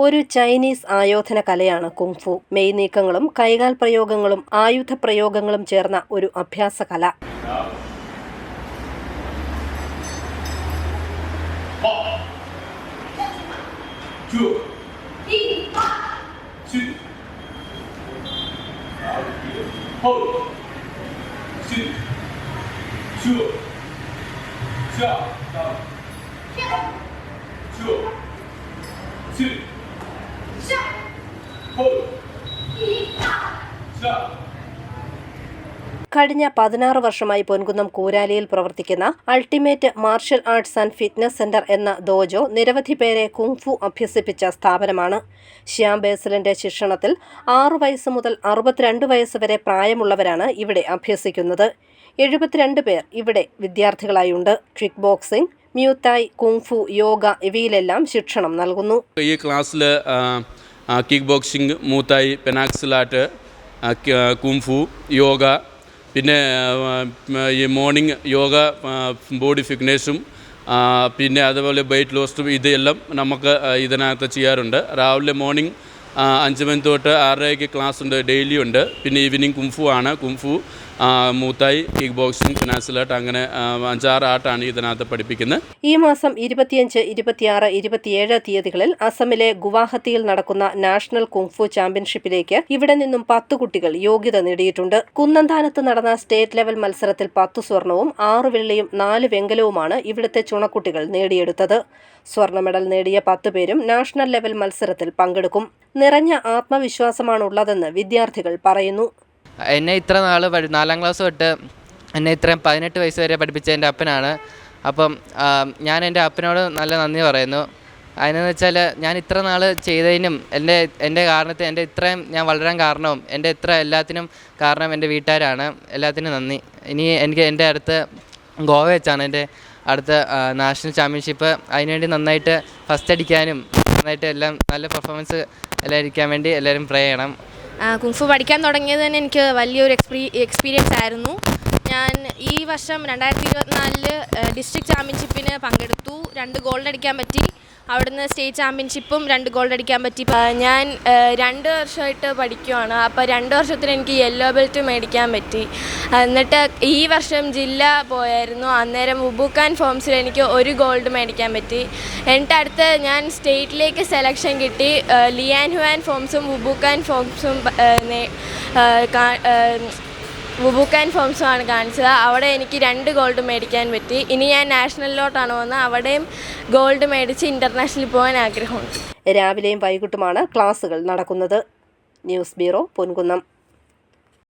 ഒരു ചൈനീസ് ആയോധന കലയാണ് കുങ്ഫു മെയ് നീക്കങ്ങളും കൈകാൽ പ്രയോഗങ്ങളും ആയുധ പ്രയോഗങ്ങളും ചേർന്ന ഒരു അഭ്യാസ കല. 就 കഴിഞ്ഞ പതിനാറ് വർഷമായി പൊൻകുന്നം കൂരാലിയിൽ പ്രവർത്തിക്കുന്ന ultimate martial arts and fitness centre എന്ന ദോജോ നിരവധി പേരെ കുങ്ഫു അഭ്യസിപ്പിച്ച സ്ഥാപനമാണ്. ശ്യാം ബേസലിന്റെ ശിക്ഷണത്തിൽ ആറു വയസ്സ് മുതൽ അറുപത്തിരണ്ട് വയസ്സ് വരെ പ്രായമുള്ളവരാണ് ഇവിടെ അഭ്യസിക്കുന്നത്. എഴുപത്തിരണ്ട് പേർ ഇവിടെ വിദ്യാർത്ഥികളായുണ്ട്. Kick boxing muay thai kung fu yoga ഇവയിലെല്ലാം ശിക്ഷണം നൽകുന്നു. ഈ ക്ലാസ്സിൽ kick boxing muay thai pencak silat kung fu yoga പിന്നെ ഈ മോർണിംഗ് യോഗ ബോഡി ഫിറ്റ്നസ്സും പിന്നെ അതുപോലെ വെയിറ്റ് ലോസും ഇതെല്ലാം നമുക്ക് ഇതിനകത്ത് ചെയ്യാറുണ്ട്. രാവിലെ മോർണിംഗ് അഞ്ച് മണി തൊട്ട് ആറരയ്ക്ക് ക്ലാസ് ഉണ്ട് ഡെയിലി ഉണ്ട്. പിന്നെ ഈവനിങ് കുംഫു ആണ്. Kung fu muay thai kick boxing ഫിനാൻസിലായിട്ട് അങ്ങനെ അഞ്ചാറ് ആട്ടാണ് ഇതിനകത്ത് പഠിപ്പിക്കുന്നത് ഈ മാസം ഇരുപത്തിയഞ്ച് ഇരുപത്തിയാറ് ഇരുപത്തിയേഴ് തീയതികളിൽ അസമിലെ ഗുവാഹത്തിയിൽ നടക്കുന്ന നാഷണൽ കുംഫു ചാമ്പ്യൻഷിപ്പിലേക്ക് ഇവിടെ നിന്നും പത്ത് കുട്ടികൾ യോഗ്യത നേടിയിട്ടുണ്ട്. കുന്നന്താനത്ത് നടന്ന സ്റ്റേറ്റ് ലെവൽ മത്സരത്തിൽ പത്ത് സ്വർണവും ആറ് വെള്ളിയും നാല് വെങ്കലവുമാണ് ഇവിടുത്തെ ചുണക്കുട്ടികൾ നേടിയെടുത്തത്. സ്വർണ മെഡൽ നേടിയ പത്ത് പേരും നാഷണൽ ലെവൽ മത്സരത്തിൽ പങ്കെടുക്കും. നിറഞ്ഞ ആത്മവിശ്വാസമാണ് ഉള്ളതെന്ന് വിദ്യാർത്ഥികൾ പറയുന്നു. എന്നെ ഇത്ര നാൾ നാലാം ക്ലാസ് തൊട്ട് എന്നെ ഇത്രയും പതിനെട്ട് വയസ്സ് വരെ പഠിപ്പിച്ച എന്റെ അപ്പനാണ്. അപ്പം ഞാൻ എന്റെ അപ്പനോട് നല്ല നന്ദി പറയുന്നു. അതിനെന്ന് വെച്ചാൽ ഞാൻ ഇത്ര നാൾ ചെയ്തതിനും എന്റെ എന്റെ കാരണത്തെ എന്റെ ഇത്രയും ഞാൻ വളരാൻ കാരണവും എന്റെ ഇത്ര എല്ലാത്തിനും കാരണം എന്റെ വീട്ടുകാരാണ്. എല്ലാത്തിനും നന്ദി. ഇനി എനിക്ക് എന്റെ അടുത്ത് ഗോവ വെച്ചാണ് എന്റെ അടുത്ത നാഷണൽ ചാമ്പ്യൻഷിപ്പ്. അതിനുവേണ്ടി നന്നായിട്ട് ഫസ്റ്റ് അടിക്കാനും നന്നായിട്ട് എല്ലാം നല്ല പെർഫോമൻസ് എല്ലാം ഇരിക്കാൻ വേണ്ടി എല്ലാവരും പ്രേ ചെയ്യണം. കുംഫു പഠിക്കാൻ തുടങ്ങിയത് തന്നെ എനിക്ക് വലിയൊരു എക്സ്പീ എക്സ്പീരിയൻസ് ആയിരുന്നു. ഞാൻ ഈ വർഷം രണ്ടായിരത്തി ഇരുപത്തിനാലിൽ ഡിസ്ട്രിക്ട് ചാമ്പ്യൻഷിപ്പിന് പങ്കെടുത്തു. രണ്ട് ഗോൾഡ് അടിക്കാൻ പറ്റി. അവിടുന്ന് സ്റ്റേറ്റ് ചാമ്പ്യൻഷിപ്പും രണ്ട് ഗോൾഡ് അടിക്കാൻ പറ്റി. ഞാൻ രണ്ട് വർഷമായിട്ട് പഠിക്കുവാണ്. അപ്പോൾ രണ്ട് വർഷത്തിന് എനിക്ക് യെല്ലോ ബെൽറ്റ് മേടിക്കാൻ പറ്റി. എന്നിട്ട് ഈ വർഷം ജില്ല പോയായിരുന്നു. അന്നേരം ഉബുക്കാൻ ഫോംസിൽ എനിക്ക് ഒരു ഗോൾഡ് മേടിക്കാൻ പറ്റി. എന്നിട്ട് അടുത്ത് ഞാൻ സ്റ്റേറ്റിലേക്ക് സെലക്ഷൻ കിട്ടി. ലിയാൻ ഹുവാൻ ഫോംസും ഉബുക്കാൻ ഫോംസും വുബുക്കാൻ ഫോംസുമാണ് കാണിച്ചത്. അവിടെ എനിക്ക് രണ്ട് ഗോൾഡ് മേടിക്കാൻ പറ്റി. ഇനി ഞാൻ നാഷണലിലോട്ടാണ് വന്നത്. അവിടെയും ഗോൾഡ് മേടിച്ച് ഇന്റർനാഷണലിൽ പോകാൻ ആഗ്രഹമുണ്ട്. രാവിലെയും വൈകിട്ടുമാണ് ക്ലാസ്സുകൾ നടക്കുന്നത്. News bureau Ponkunnam.